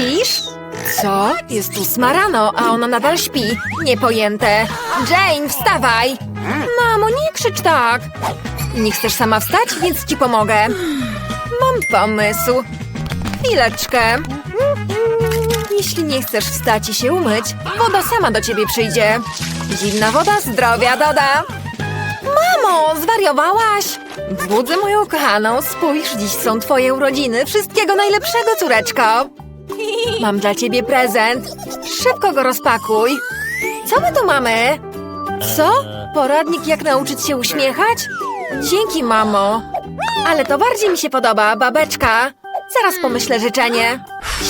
śpisz? Co? Jest ósma rano, a ona nadal śpi. Niepojęte. Jane, wstawaj! Mamo, nie krzycz tak! Nie chcesz sama wstać, więc ci pomogę. Mam pomysł. Chwileczkę. Jeśli nie chcesz wstać i się umyć, woda sama do ciebie przyjdzie. Zimna woda zdrowia doda. Mamo, zwariowałaś? Budzę moją kochaną. Spójrz, dziś są twoje urodziny. Wszystkiego najlepszego, córeczko. Mam dla ciebie prezent. Szybko go rozpakuj. Co my tu mamy? Co? Poradnik jak nauczyć się uśmiechać? Dzięki, mamo. Ale to bardziej mi się podoba, babeczka. Zaraz pomyślę życzenie.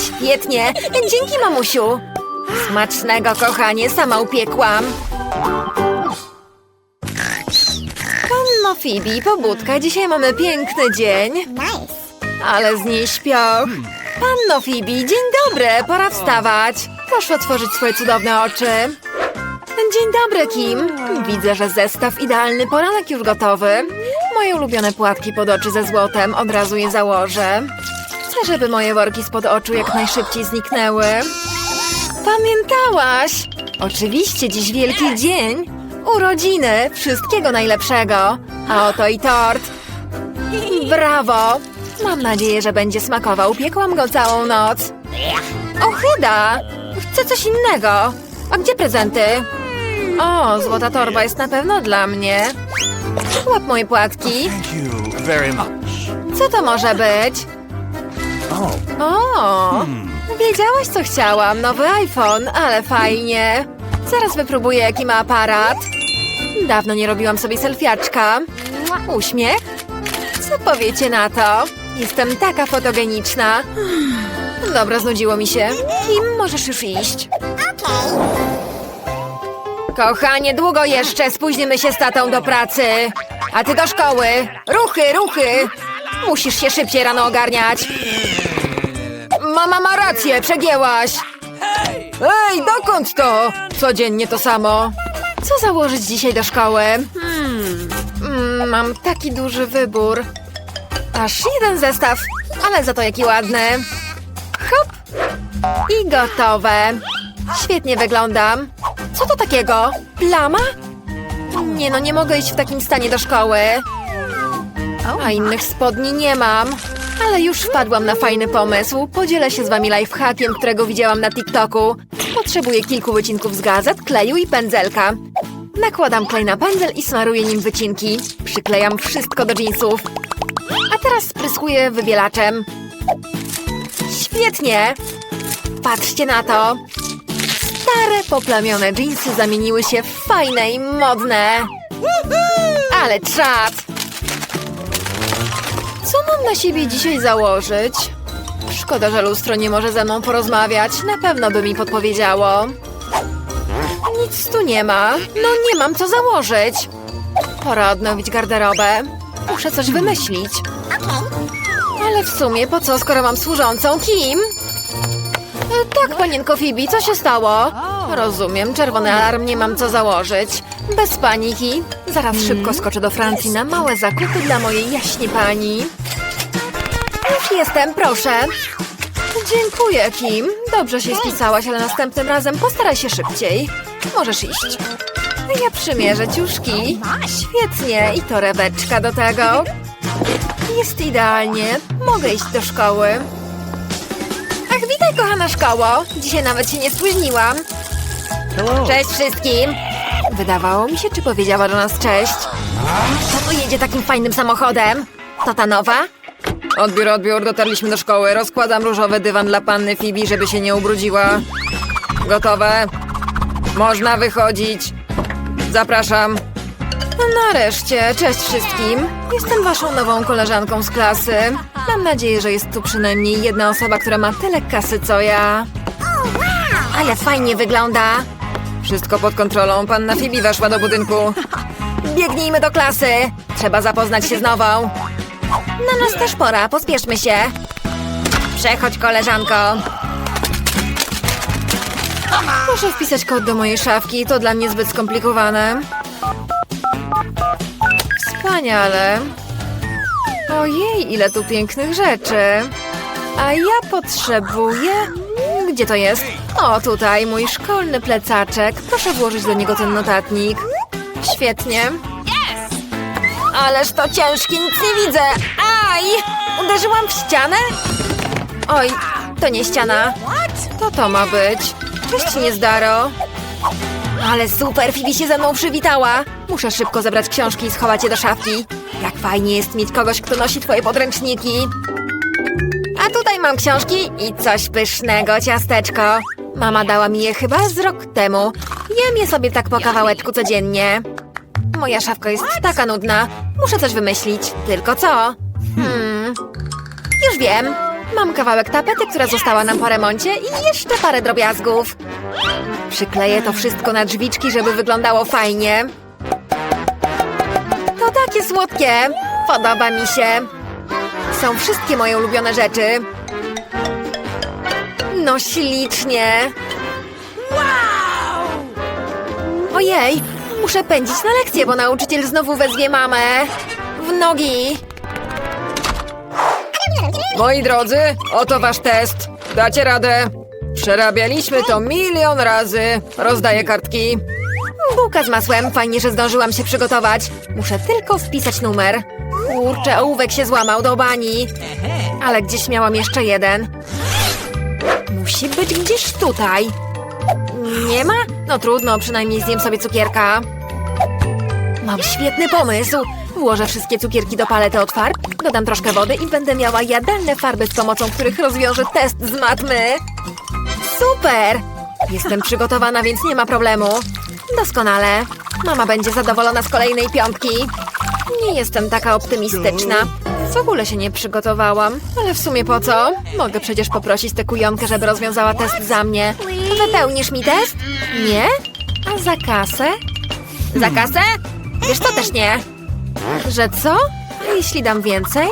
Świetnie. Dzięki, mamusiu. Smacznego, kochanie, sama upiekłam. Panno Phoebe, pobudka, dzisiaj mamy piękny dzień. Nice. Ale z niej śpioch. Panno Phoebe, dzień dobry, pora wstawać. Proszę otworzyć swoje cudowne oczy. Dzień dobry, Kim. Widzę, że zestaw idealny poranek już gotowy. Moje ulubione płatki pod oczy ze złotem od razu je założę. Chcę, żeby moje worki spod oczu jak najszybciej zniknęły. Pamiętałaś! Oczywiście dziś wielki dzień. Urodziny, wszystkiego najlepszego. A oto i tort. Brawo! Mam nadzieję, że będzie smakował. Piekłam go całą noc. Ochyda! Chcę coś innego. A gdzie prezenty? O, złota torba jest na pewno dla mnie. Łap moje płatki. Co to może być? O, wiedziałaś co chciałam. Nowy iPhone, ale fajnie. Zaraz wypróbuję jaki ma aparat. Dawno nie robiłam sobie selfiaczka. Uśmiech? Co powiecie na to? Jestem taka fotogeniczna. Dobra, znudziło mi się. Kim możesz już iść? Kochanie, długo jeszcze spóźnimy się z tatą do pracy. A ty do szkoły. Ruchy, ruchy. Musisz się szybciej rano ogarniać. Mama ma rację, przegięłaś. Ej, dokąd to? Codziennie to samo. Co założyć dzisiaj do szkoły? Hmm, mm, mam taki duży wybór. Aż jeden zestaw, ale za to jaki ładny. Hop! I gotowe. Świetnie wyglądam. Co to takiego? Plama? Nie no, nie mogę iść w takim stanie do szkoły. A innych spodni nie mam. Ale już wpadłam na fajny pomysł. Podzielę się z wami lifehackiem, którego widziałam na TikToku. Potrzebuję kilku wycinków z gazet, kleju i pędzelka. Nakładam klej na pędzel i smaruję nim wycinki. Przyklejam wszystko do jeansów. A teraz spryskuję wybielaczem. Świetnie! Patrzcie na to! Stare, poplamione dżinsy zamieniły się w fajne i modne. Ale czad! Co mam na siebie dzisiaj założyć? Szkoda, że lustro nie może ze mną porozmawiać. Na pewno by mi podpowiedziało. Nic tu nie ma. No nie mam co założyć. Pora odnowić garderobę. Muszę coś wymyślić. Ale w sumie po co, skoro mam służącą Kim? E, Tak, panienko Phoebe, co się stało? Rozumiem, czerwony alarm, nie mam co założyć. Bez paniki. Zaraz szybko skoczę do Francji na małe zakupy dla mojej jaśnie pani. Już jestem, proszę. Dziękuję, Kim. Dobrze się spisałaś, ale następnym razem postaraj się szybciej. Możesz iść. Ja przymierzę ciuszki. Świetnie, i torebeczka do tego. Jest idealnie. Mogę iść do szkoły. Ach, witaj, kochana szkoło. Dzisiaj nawet się nie spóźniłam. Cześć wszystkim. Wydawało mi się, czy powiedziała do nas cześć. Kto tu jedzie takim fajnym samochodem? To ta nowa? Odbiór, odbiór, dotarliśmy do szkoły. Rozkładam różowy dywan dla panny Phoebe, żeby się nie ubrudziła. Gotowe? Można wychodzić. Zapraszam. No nareszcie, cześć wszystkim. Jestem waszą nową koleżanką z klasy. Mam nadzieję, że jest tu przynajmniej jedna osoba, która ma tyle kasy co ja. Ale fajnie wygląda. Wszystko pod kontrolą. Panna Phoebe weszła do budynku. Biegnijmy do klasy. Trzeba zapoznać się z nową. Na nas też pora. Pospieszmy się. Przechodź, koleżanko. Muszę wpisać kod do mojej szafki. To dla mnie zbyt skomplikowane. Wspaniale. Ojej, ile tu pięknych rzeczy. A ja potrzebuję Gdzie to jest? O, tutaj, mój szkolny plecaczek. Proszę włożyć do niego ten notatnik. Świetnie. Ależ to ciężkie, nic nie widzę. Aj! Uderzyłam w ścianę? Oj, to nie ściana. To to ma być. Cześć, niezdaro. Ale super, Fibi się ze mną przywitała. Muszę szybko zebrać książki i schować je do szafki. Jak fajnie jest mieć kogoś, kto nosi twoje podręczniki. A tutaj mam książki i coś pysznego, ciasteczko. Mama dała mi je chyba z rok temu. Jem je sobie tak po kawałeczku codziennie. Moja szafka jest taka nudna. Muszę coś wymyślić. Tylko co? Hmm. Już wiem. Mam kawałek tapety, która została nam po remoncie i jeszcze parę drobiazgów. Przykleję to wszystko na drzwiczki, żeby wyglądało fajnie. To takie słodkie. Podoba mi się. Są wszystkie moje ulubione rzeczy. No ślicznie. Ojej, muszę pędzić na lekcję, bo nauczyciel znowu wezwie mamę. W nogi. Moi drodzy, oto wasz test. Dacie radę. Przerabialiśmy to milion razy. Rozdaję kartki. Bułka z masłem. Fajnie, że zdążyłam się przygotować. Muszę tylko wpisać numer. Kurczę, ołówek się złamał do bani. Ale gdzieś miałam jeszcze jeden. Musi być gdzieś tutaj. Nie ma? No trudno, przynajmniej zjem sobie cukierka. Mam świetny pomysł. Włożę wszystkie cukierki do palety od farb, dodam troszkę wody i będę miała jadalne farby, z pomocą których rozwiążę test z matmy. Super! Jestem przygotowana, więc nie ma problemu. Doskonale. Mama będzie zadowolona z kolejnej piątki. Nie jestem taka optymistyczna. W ogóle się nie przygotowałam. Ale w sumie po co? Mogę przecież poprosić tę kujonkę, żeby rozwiązała test za mnie. Wypełnisz mi test? Nie? A za kasę? Za kasę? Wiesz, to też nie. Że co? A jeśli dam więcej?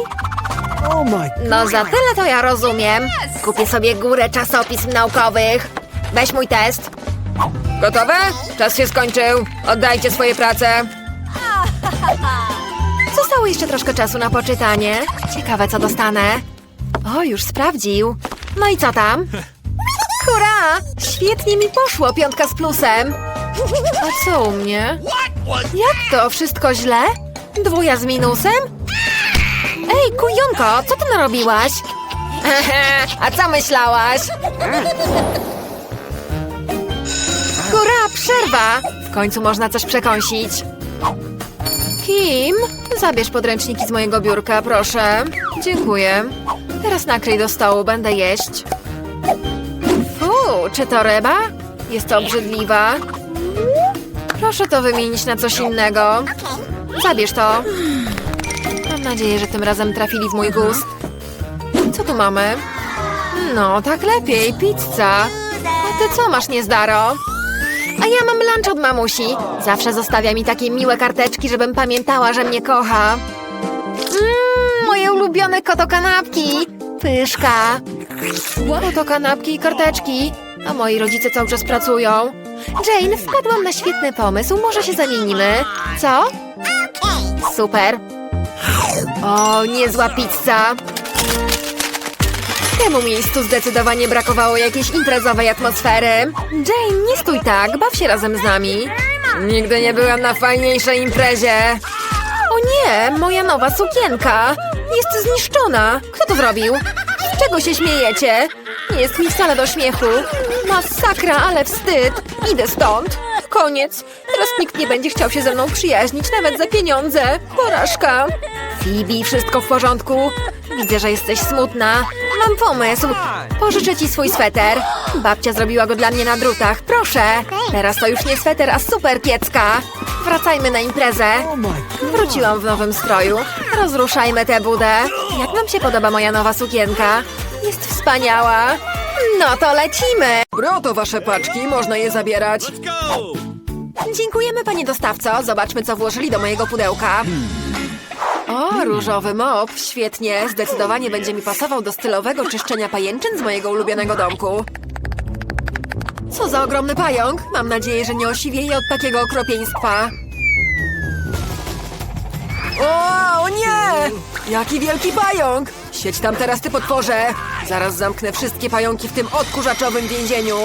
Oh No za tyle to ja rozumiem. Kupię sobie górę czasopism naukowych. Weź mój test. Gotowe? Czas się skończył. Oddajcie swoje prace. Zostało jeszcze troszkę czasu na poczytanie. Ciekawe, co dostanę. O, już sprawdził. No i co tam? Hurra! Świetnie mi poszło, piątka z plusem. A co u mnie? Jak to? Wszystko źle? Dwuja z minusem? Ej, kujonko, co ty narobiłaś? A co myślałaś? Hurra, przerwa! W końcu można coś przekąsić. Kim? Zabierz podręczniki z mojego biurka, proszę. Dziękuję. Teraz nakryj do stołu, będę jeść. Fu, czy to ryba? Jest to obrzydliwa. Proszę to wymienić na coś innego. Zabierz to. Mam nadzieję, że tym razem trafili w mój gust. Co tu mamy? No, tak lepiej, pizza. A ty co masz, niezdaro? A ja mam lunch od mamusi. Zawsze zostawia mi takie miłe karteczki, żebym pamiętała, że mnie kocha. Mmm, moje ulubione kotokanapki. Pyszka. Kotokanapki i karteczki. A moi rodzice cały czas pracują. Jane, wpadłam na świetny pomysł. Może się zamienimy. Co? Super. O, niezła pizza. Temu miejscu zdecydowanie brakowało jakiejś imprezowej atmosfery. Jane, nie stój tak, baw się razem z nami. Nigdy nie byłam na fajniejszej imprezie. O nie, moja nowa sukienka. Jest zniszczona. Kto to zrobił? Czego się śmiejecie? Nie jest mi wcale do śmiechu. Masakra, ale wstyd. Idę stąd. Koniec. Teraz nikt nie będzie chciał się ze mną przyjaźnić, nawet za pieniądze. Porażka. Phoebe, wszystko w porządku? Widzę, że jesteś smutna. Mam pomysł. Pożyczę ci swój sweter. Babcia zrobiła go dla mnie na drutach. Proszę. Teraz to już nie sweter, a super kiecka. Wracajmy na imprezę. Wróciłam w nowym stroju. Rozruszajmy tę budę. Jak wam się podoba moja nowa sukienka? Jest wspaniała. No to lecimy. Oto wasze paczki, można je zabierać. Dziękujemy, panie dostawco. Zobaczmy, co włożyli do mojego pudełka. O, różowy mop. Świetnie. Zdecydowanie będzie mi pasował do stylowego czyszczenia pajęczyn z mojego ulubionego domku. Co za ogromny pająk. Mam nadzieję, że nie osiwieje od takiego okropieństwa. O, o nie! Jaki wielki pająk! Siedź tam teraz, ty potworze! Zaraz zamknę wszystkie pająki w tym odkurzaczowym więzieniu.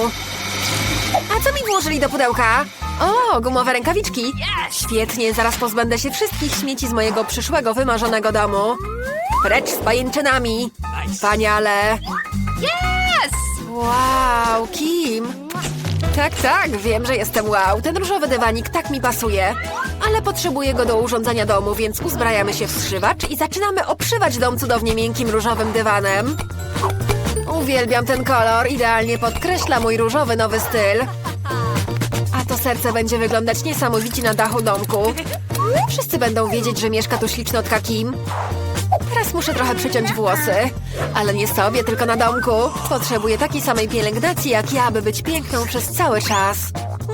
A co mi włożyli do pudełka? O, gumowe rękawiczki. Świetnie, zaraz pozbędę się wszystkich śmieci z mojego przyszłego, wymarzonego domu. Precz z pajęczynami. Wspaniale. Wow, Kim. Tak, tak, wiem, że jestem wow. Ten różowy dywanik tak mi pasuje. Ale potrzebuję go do urządzenia domu, więc uzbrajamy się w zszywacz i zaczynamy obszywać dom cudownie miękkim różowym dywanem. Uwielbiam ten kolor, idealnie podkreśla mój różowy nowy styl. A to serce będzie wyglądać niesamowicie na dachu domku. Wszyscy będą wiedzieć, że mieszka tu ślicznotka Kim. Teraz muszę trochę przyciąć włosy. Ale nie sobie, tylko na domku. Potrzebuję takiej samej pielęgnacji jak ja, by być piękną przez cały czas.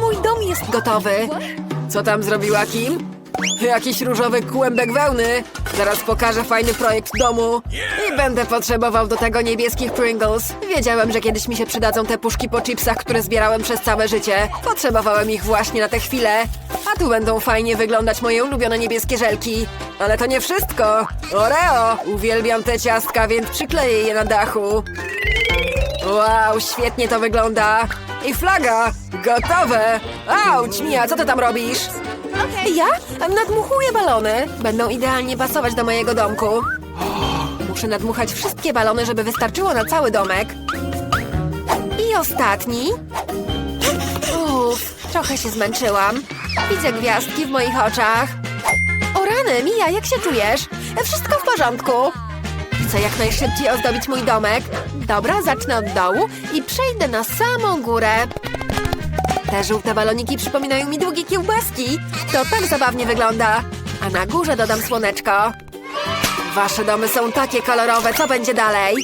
Mój dom jest gotowy. Co tam zrobiła Kim? Jakiś różowy kłębek wełny. Zaraz pokażę fajny projekt domu. I będę potrzebował do tego niebieskich Pringles. Wiedziałem, że kiedyś mi się przydadzą te puszki po chipsach, które zbierałem przez całe życie. Potrzebowałem ich właśnie na tę chwilę. A tu będą fajnie wyglądać moje ulubione niebieskie żelki. Ale to nie wszystko. Oreo! Uwielbiam te ciastka, więc przykleję je na dachu. Wow, świetnie to wygląda. I flaga! Gotowe! Auć, Mia, co ty tam robisz? Ja? Nadmuchuję balony. Będą idealnie pasować do mojego domku. Muszę nadmuchać wszystkie balony, żeby wystarczyło na cały domek. I ostatni. Uff, trochę się zmęczyłam. Widzę gwiazdki w moich oczach. Rany, Mija, jak się czujesz? Wszystko w porządku. Chcę jak najszybciej ozdobić mój domek. Dobra, zacznę od dołu i przejdę na samą górę. Te żółte baloniki przypominają mi długie kiełbaski. To tak zabawnie wygląda. A na górze dodam słoneczko. Wasze domy są takie kolorowe, co będzie dalej?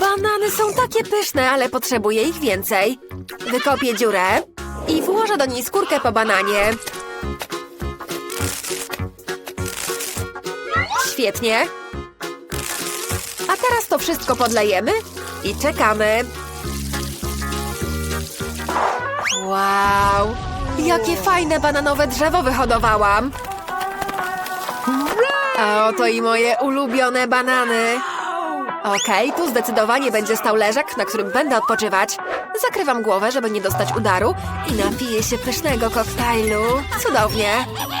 Banany są takie pyszne, ale potrzebuję ich więcej. Wykopię dziurę i włożę do niej skórkę po bananie. Świetnie. A teraz to wszystko podlejemy i czekamy. Wow! Jakie fajne bananowe drzewo wyhodowałam! A oto i moje ulubione banany. Okej, tu zdecydowanie będzie stał leżak, na którym będę odpoczywać. Zakrywam głowę, żeby nie dostać udaru i napiję się pysznego koktajlu. Cudownie.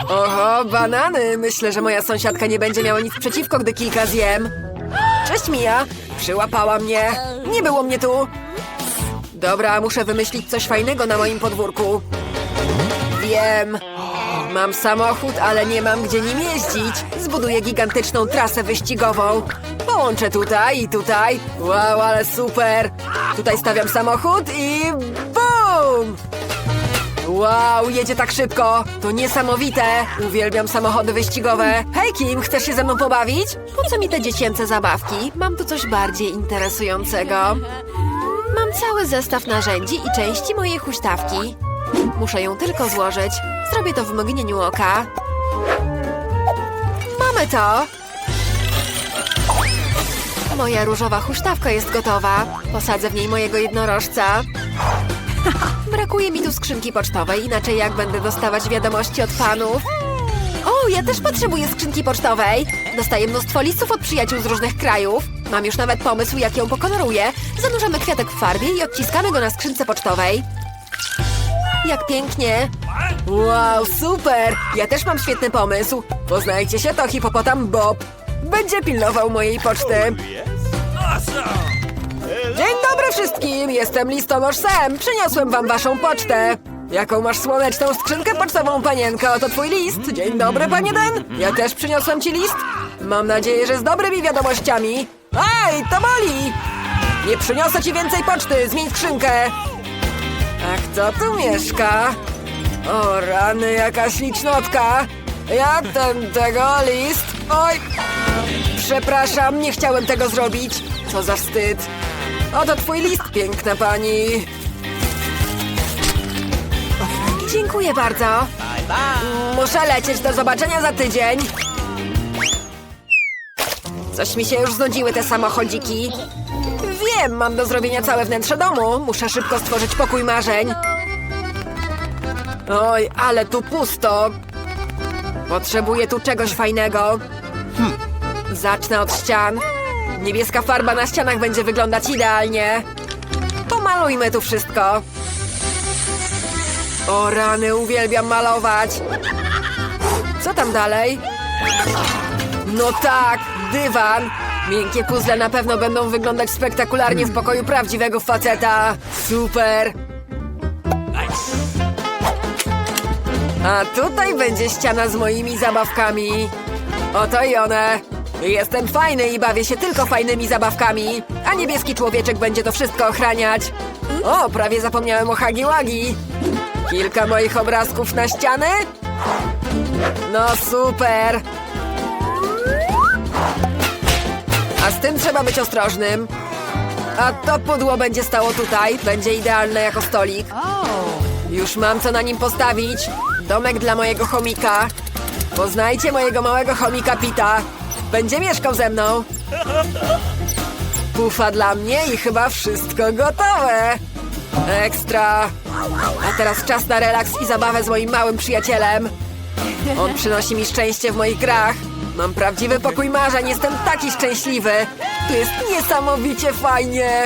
Oho, banany! Myślę, że moja sąsiadka nie będzie miała nic przeciwko, gdy kilka zjem. Cześć, Mia! Przyłapała mnie. Nie było mnie tu. Dobra, muszę wymyślić coś fajnego na moim podwórku. Wiem. Mam samochód, ale nie mam gdzie nim jeździć. Zbuduję gigantyczną trasę wyścigową. Połączę tutaj i tutaj. Wow, ale super. Tutaj stawiam samochód i BUM! Wow, jedzie tak szybko. To niesamowite. Uwielbiam samochody wyścigowe. Hej Kim, chcesz się ze mną pobawić? Po co mi te dziecięce zabawki? Mam tu coś bardziej interesującego. Mam cały zestaw narzędzi i części mojej huśtawki. Muszę ją tylko złożyć. Zrobię to w mgnieniu oka. Mamy to! Moja różowa huśtawka jest gotowa. Posadzę w niej mojego jednorożca. Brakuje mi tu skrzynki pocztowej, inaczej jak będę dostawać wiadomości od fanów? O, ja też potrzebuję skrzynki pocztowej. Dostaję mnóstwo listów od przyjaciół z różnych krajów. Mam już nawet pomysł, jak ją pokoloruję. Zanurzamy kwiatek w farbie i odciskamy go na skrzynce pocztowej. Jak pięknie. Wow, super! Ja też mam świetny pomysł. Poznajcie się, to hipopotam Bob. Będzie pilnował mojej poczty. Dzień dobry wszystkim! Jestem listonosz Sam. Przyniosłem wam waszą pocztę. Jaką masz słoneczną skrzynkę pocztową, panienko? Oto twój list. Dzień dobry, panie Den. Ja też przyniosłem ci list. Mam nadzieję, że z dobrymi wiadomościami. Aj, to boli! Nie przyniosę ci więcej poczty. Zmień skrzynkę. A kto tu mieszka? O rany, jaka ślicznotka! Ja ten, tego, list... Oj! Przepraszam, nie chciałem tego zrobić. Co za wstyd. Oto twój list, piękna pani. Dziękuję bardzo. Muszę lecieć, do zobaczenia za tydzień. Coś mi się już znudziły te samochodziki. Wiem, mam do zrobienia całe wnętrze domu. Muszę szybko stworzyć pokój marzeń. Oj, ale tu pusto. Potrzebuję tu czegoś fajnego. Zacznę od ścian. Niebieska farba na ścianach będzie wyglądać idealnie. Pomalujmy tu wszystko. O rany, uwielbiam malować. Co tam dalej? No tak, dywan. Miękkie puzzle na pewno będą wyglądać spektakularnie w pokoju prawdziwego faceta. Super. A tutaj będzie ściana z moimi zabawkami. Oto i one. Jestem fajny i bawię się tylko fajnymi zabawkami, a niebieski człowieczek będzie to wszystko ochraniać. O, prawie zapomniałem o Hagi-Wagi. Kilka moich obrazków na ściany? No super. A z tym trzeba być ostrożnym. A to pudło będzie stało tutaj. Będzie idealne jako stolik. Już mam co na nim postawić. Domek dla mojego chomika. Poznajcie mojego małego chomika Pita. Będzie mieszkał ze mną. Pufa dla mnie i chyba wszystko gotowe. Ekstra. A teraz czas na relaks i zabawę z moim małym przyjacielem. On przynosi mi szczęście w moich grach. Mam prawdziwy pokój marzeń, jestem taki szczęśliwy. Tu jest niesamowicie fajnie.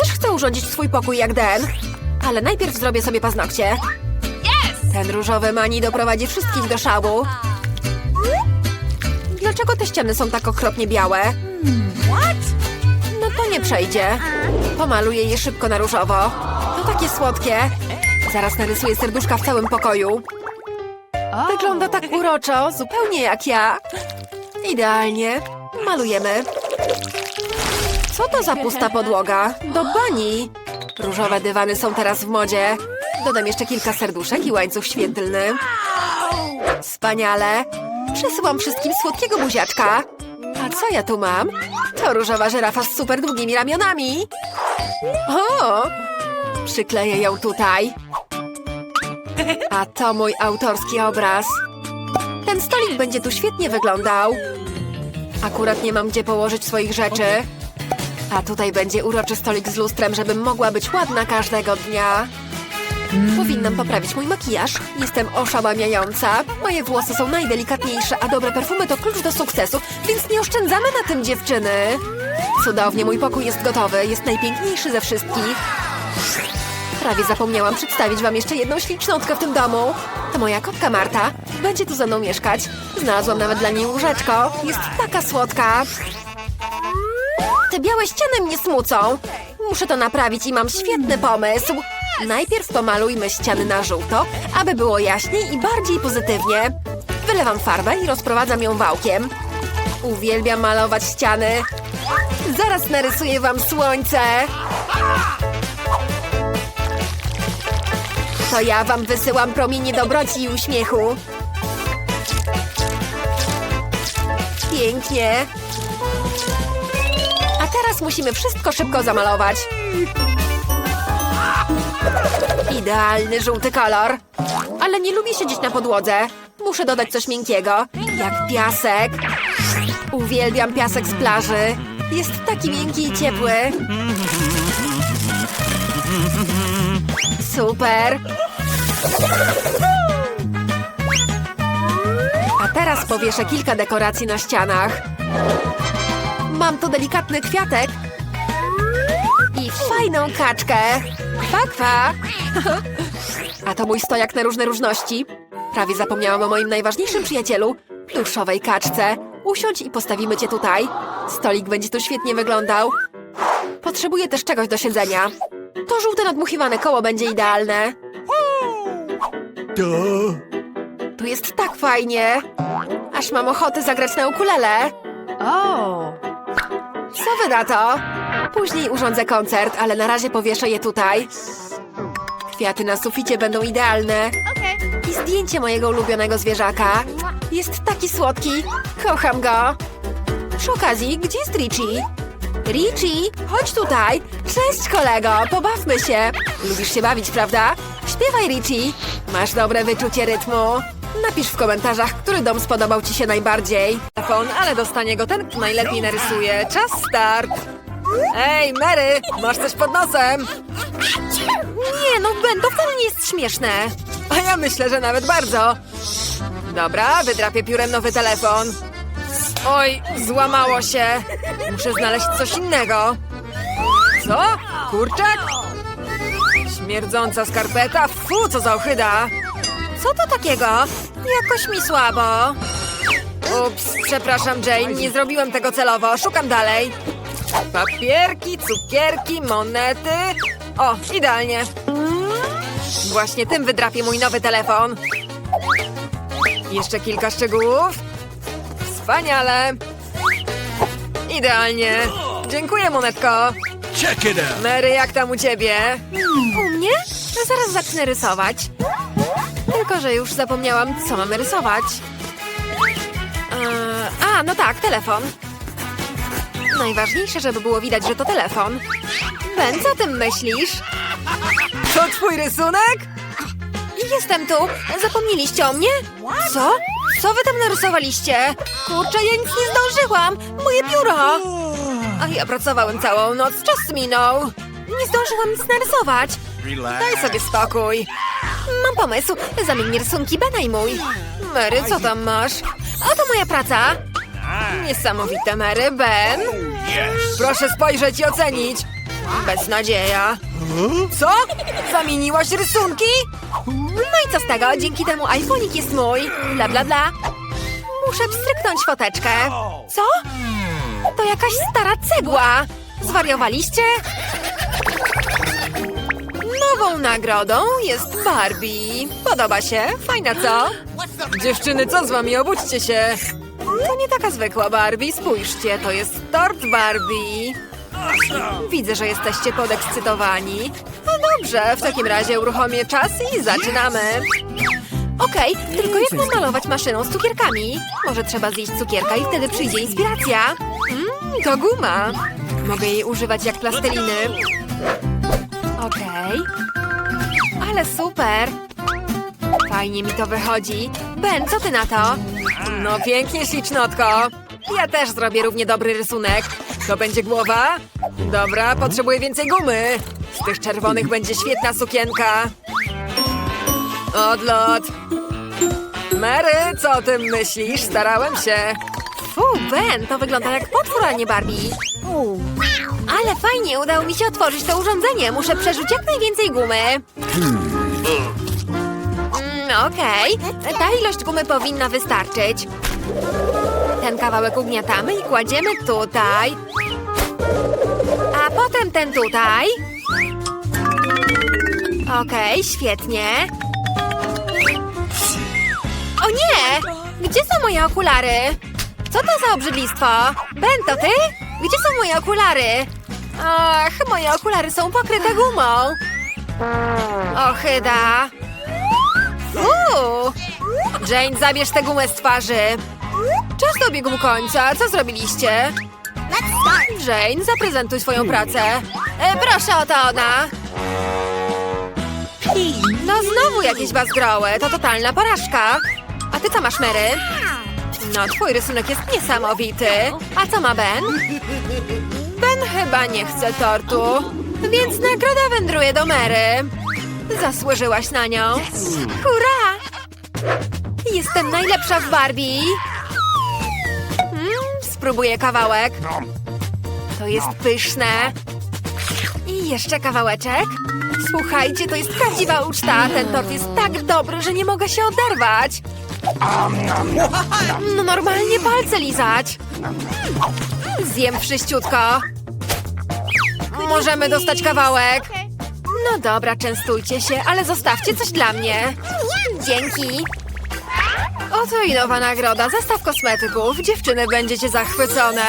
Też chcę urządzić swój pokój jak Den, ale najpierw zrobię sobie paznokcie. Ten różowy mani doprowadzi wszystkich do szału. Dlaczego te ściany są tak okropnie białe? No to nie przejdzie. Pomaluję je szybko na różowo. To takie słodkie. Zaraz narysuję serduszka w całym pokoju. Wygląda tak uroczo, zupełnie jak ja. Idealnie. Malujemy. Co to za pusta podłoga? Do bani. Różowe dywany są teraz w modzie. Dodam jeszcze kilka serduszek i łańcuch świetlny. Wspaniale. Przesyłam wszystkim słodkiego buziaczka. A co ja tu mam? To różowa żyrafa z super długimi ramionami. O! Przykleję ją tutaj. A to mój autorski obraz. Ten stolik będzie tu świetnie wyglądał. Akurat nie mam gdzie położyć swoich rzeczy. A tutaj będzie uroczy stolik z lustrem, żebym mogła być ładna każdego dnia. Powinnam poprawić mój makijaż. Jestem oszałamiająca. Moje włosy są najdelikatniejsze, a dobre perfumy to klucz do sukcesu, więc nie oszczędzamy na tym dziewczyny. Cudownie, mój pokój jest gotowy. Jest najpiękniejszy ze wszystkich. Prawie zapomniałam przedstawić wam jeszcze jedną ślicznotkę w tym domu. To moja kotka Marta. Będzie tu ze mną mieszkać. Znalazłam nawet dla niej łóżeczko. Jest taka słodka. Te białe ściany mnie smucą. Muszę to naprawić i mam świetny pomysł. Najpierw pomalujmy ściany na żółto, aby było jaśniej i bardziej pozytywnie. Wylewam farbę i rozprowadzam ją wałkiem. Uwielbiam malować ściany. Zaraz narysuję wam słońce. To ja wam wysyłam promienie dobroci i uśmiechu. Pięknie. A teraz musimy wszystko szybko zamalować. Idealny żółty kolor. Ale nie lubię siedzieć na podłodze. Muszę dodać coś miękkiego, jak piasek. Uwielbiam piasek z plaży. Jest taki miękki i ciepły. Super. A teraz powieszę kilka dekoracji na ścianach. Mam tu delikatny kwiatek fajną kaczkę. Kwa, kwa. A to mój stojak na różne różności. Prawie zapomniałam o moim najważniejszym przyjacielu, pluszowej kaczce. Usiądź i postawimy cię tutaj. Stolik będzie tu świetnie wyglądał. Potrzebuję też czegoś do siedzenia. To żółte nadmuchiwane koło będzie idealne. Tu jest tak fajnie. Aż mam ochotę zagrać na ukulele. Oh. Co wy na to? Później urządzę koncert, ale na razie powieszę je tutaj. Kwiaty na suficie będą idealne. I zdjęcie mojego ulubionego zwierzaka. Jest taki słodki. Kocham go. Przy okazji, gdzie jest Richie? Richie, chodź tutaj. Cześć, kolego, pobawmy się. Lubisz się bawić, prawda? Śpiewaj, Richie. Masz dobre wyczucie rytmu. Napisz w komentarzach, który dom spodobał ci się najbardziej. Telefon, ale dostanie go ten, kto najlepiej narysuje. Czas start. Ej, Mary, masz coś pod nosem? Nie, no Ben, to wcale nie jest śmieszne. A ja myślę, że nawet bardzo. Dobra, wydrapię piórem nowy telefon. Oj, złamało się. Muszę znaleźć coś innego. Co? Kurczak? Śmierdząca skarpeta? Fu, co za ochyda! Co to takiego? Jakoś mi słabo. Ups, przepraszam Jane, nie zrobiłem tego celowo. Szukam dalej. Papierki, cukierki, monety. O, idealnie. Właśnie tym wydrapię mój nowy telefon. Jeszcze kilka szczegółów. Wspaniale. Idealnie. Dziękuję, monetko. Check it out. Mary, jak tam u ciebie? U mnie? No zaraz zacznę rysować. Tylko, że już zapomniałam, co mamy rysować. Eee, a, no tak, telefon. Najważniejsze, żeby było widać, że to telefon. Ben, co o tym myślisz? To twój rysunek? Jestem tu. Zapomnieliście o mnie? Co? Co wy tam narysowaliście? Kurczę, ja nic nie zdążyłam. Moje biuro. A ja pracowałem całą noc, czas minął. Nie zdążyłam nic narysować. Daj sobie spokój. Mam pomysł. Zamień rysunki Bena i mój. Mary, co tam masz? Oto moja praca. Niesamowite, Mary. Ben? Proszę spojrzeć i ocenić. Beznadzieja. Co? Zamieniłaś rysunki? No i co z tego? Dzięki temu iPhone'ik jest mój. Bla, bla, bla. Muszę wstryknąć foteczkę. Co? To jakaś stara cegła. Zwariowaliście? Nową nagrodą jest Barbie. Podoba się? Fajna, co? Dziewczyny, co z wami? Obudźcie się. To nie taka zwykła Barbie. Spójrzcie, to jest tort Barbie. Widzę, że jesteście podekscytowani. No dobrze, w takim razie uruchomię czas i zaczynamy. Okej, tylko jak mam malować maszyną z cukierkami? Może trzeba zjeść cukierka i wtedy przyjdzie inspiracja. Mmm, to guma. Mogę jej używać jak plasteliny. Okej. Ale super. Fajnie mi to wychodzi. Ben, co ty na to? No pięknie, ślicznotko. Ja też zrobię równie dobry rysunek. To będzie głowa? Dobra, potrzebuję więcej gumy. Z tych czerwonych będzie świetna sukienka. Odlot. Mary, co o tym myślisz? Starałem się. Fu, Ben, to wygląda jak potwór, a nie Barbie. Ale fajnie, udało mi się otworzyć to urządzenie. Muszę przerzuć jak najwięcej gumy. Mm, Okej, ta ilość gumy powinna wystarczyć. Ten kawałek ugniatamy i kładziemy tutaj. A potem ten tutaj. Okej, świetnie. O nie! Gdzie są moje okulary? Co to za obrzydlistwo? Ben, to ty? Gdzie są moje okulary? Ach, moje okulary są pokryte gumą. Ochyda. Uuu. Jane, zabierz tę gumę z twarzy. Czas dobiegł końca. Co zrobiliście? Jane, zaprezentuj swoją pracę. E, proszę, oto ona. No znowu jakieś bazgroły. To totalna porażka. A ty co masz, Mary? No, twój rysunek jest niesamowity. A co ma Ben? Ben chyba nie chce tortu, więc nagroda wędruje do Mary. Zasłużyłaś na nią. Hurra! Jestem najlepsza w Barbie. Mm, spróbuję kawałek. To jest pyszne. I jeszcze kawałeczek. Słuchajcie, to jest prawdziwa uczta. Ten tort jest tak dobry, że nie mogę się oderwać. No normalnie palce lizać. Zjem wszyściutko. Możemy dostać kawałek. No dobra, częstujcie się, ale zostawcie coś dla mnie. Dzięki. Oto i nowa nagroda. Zestaw kosmetyków. Dziewczyny będziecie zachwycone.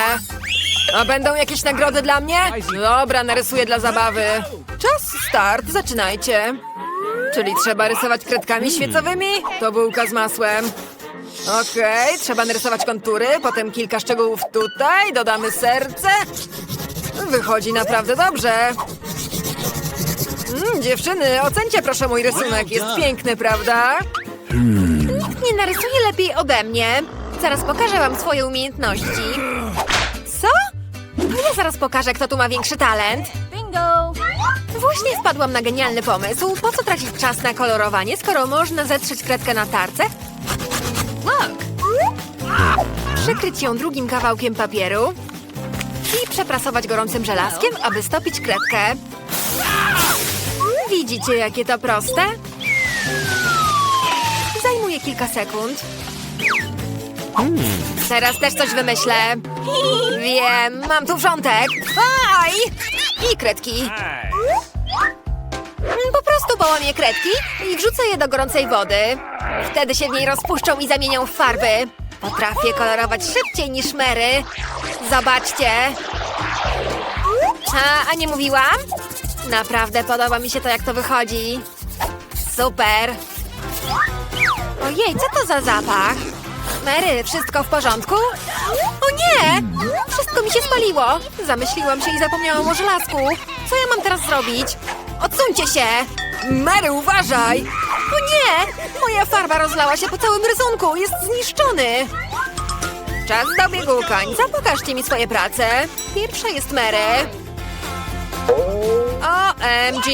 A będą jakieś nagrody dla mnie? Dobra, narysuję dla zabawy. Czas start, zaczynajcie. Czyli trzeba rysować kredkami świecowymi? To bułka z masłem. Okej, trzeba narysować kontury, potem kilka szczegółów tutaj, dodamy serce. Wychodzi naprawdę dobrze. Mm, dziewczyny, ocencie proszę mój rysunek. Jest piękny, prawda? Nikt nie narysuje lepiej ode mnie. Zaraz pokażę wam swoje umiejętności. Co? To ja zaraz pokażę, kto tu ma większy talent. Bingo! Właśnie wpadłam na genialny pomysł. Po co tracić czas na kolorowanie, skoro można zetrzeć kredkę na tarce? Look! przykryć ją drugim kawałkiem papieru i przeprasować gorącym żelazkiem, aby stopić kredkę. Widzicie, jakie to proste? Zajmuje kilka sekund. Teraz też coś wymyślę. Wiem, mam tu wrzątek. Aj! I kredki. Po prostu połamię kredki i wrzucę je do gorącej wody. Wtedy się w niej rozpuszczą i zamienią w farby. Potrafię kolorować szybciej niż Mary. Zobaczcie. A, a nie mówiłam? Naprawdę podoba mi się to, jak to wychodzi. Super. Ojej, co to za zapach? Mary, wszystko w porządku? O nie! Wszystko mi się spaliło. Zamyśliłam się i zapomniałam o żelazku. Co ja mam teraz zrobić? Odsuńcie się! Mary, uważaj! O nie! Moja farba rozlała się po całym rysunku. Jest zniszczony. Czas dobiegł końca. Pokażcie mi swoje prace. Pierwsza jest Mary. OMG!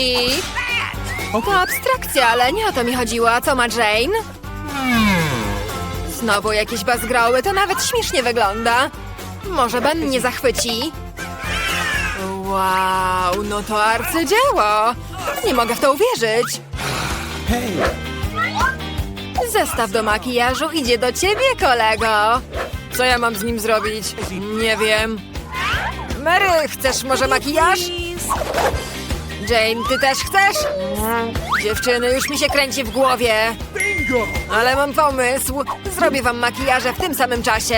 To abstrakcja, ale nie o to mi chodziło. A co ma Jane? Znowu jakieś bazgroły, to nawet śmiesznie wygląda. Może Ben nie zachwyci. Wow, no to arcydzieło! Nie mogę w to uwierzyć. Zestaw do makijażu idzie do ciebie, kolego. Co ja mam z nim zrobić? Nie wiem. Mary, chcesz może makijaż? Jane, ty też chcesz? Dziewczyny, już mi się kręci w głowie. Bingo! Ale mam pomysł. Zrobię wam makijaże w tym samym czasie.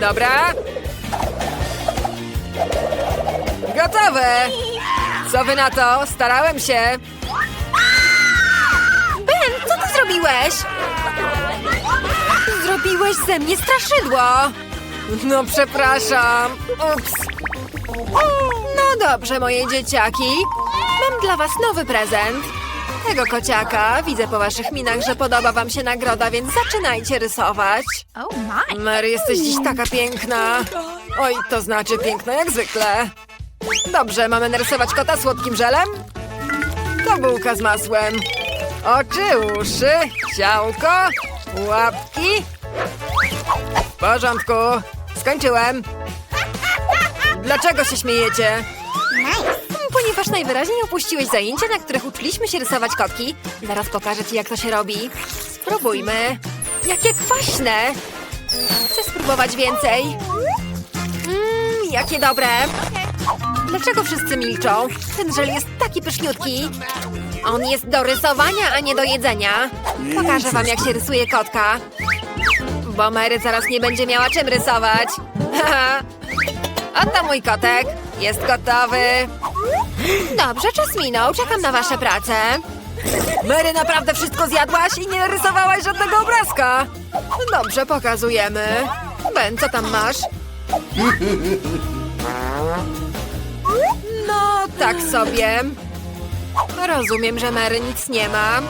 Dobra? Gotowe! Co wy na to? Starałem się. Ben, co ty zrobiłeś? Zrobiłeś ze mnie straszydło. No przepraszam. Ups. Dobrze, moje dzieciaki. Mam dla was nowy prezent. Tego kociaka. Widzę po waszych minach, że podoba wam się nagroda, więc zaczynajcie rysować. Oh. Mary, jesteś dziś taka piękna. Oj, to znaczy piękna jak zwykle. Dobrze, mamy narysować kota słodkim żelem? To bułka z masłem. Oczy, uszy, ciałko, łapki. W porządku. Skończyłem. Dlaczego się śmiejecie? Ponieważ najwyraźniej opuściłeś zajęcia, na których uczyliśmy się rysować kotki. Zaraz pokażę ci, jak to się robi. Spróbujmy. Jakie kwaśne! Chcę spróbować więcej. Mmm, jakie dobre. Dlaczego wszyscy milczą? Ten żel jest taki pyszniutki. On jest do rysowania, a nie do jedzenia. Pokażę wam, jak się rysuje kotka. Bo Mary zaraz nie będzie miała czym rysować. Oto mój kotek. Jest gotowy. Dobrze, czas minął. Czekam na wasze prace. Mary, naprawdę wszystko zjadłaś i nie rysowałaś żadnego obrazka. Dobrze, pokazujemy. Ben, co tam masz? No, tak sobie. Rozumiem, że Mary nic nie ma.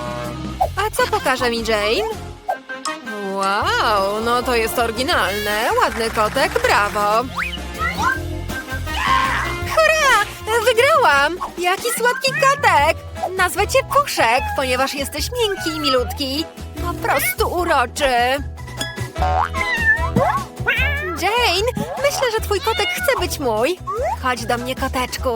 A co pokaże mi Jane? Wow, no to jest oryginalne. Ładny kotek, brawo. Wygrałam! Jaki słodki kotek! Nazwę cię Puszek, ponieważ jesteś miękki i milutki. Po prostu uroczy. Jane, myślę, że twój kotek chce być mój. Chodź do mnie, koteczku.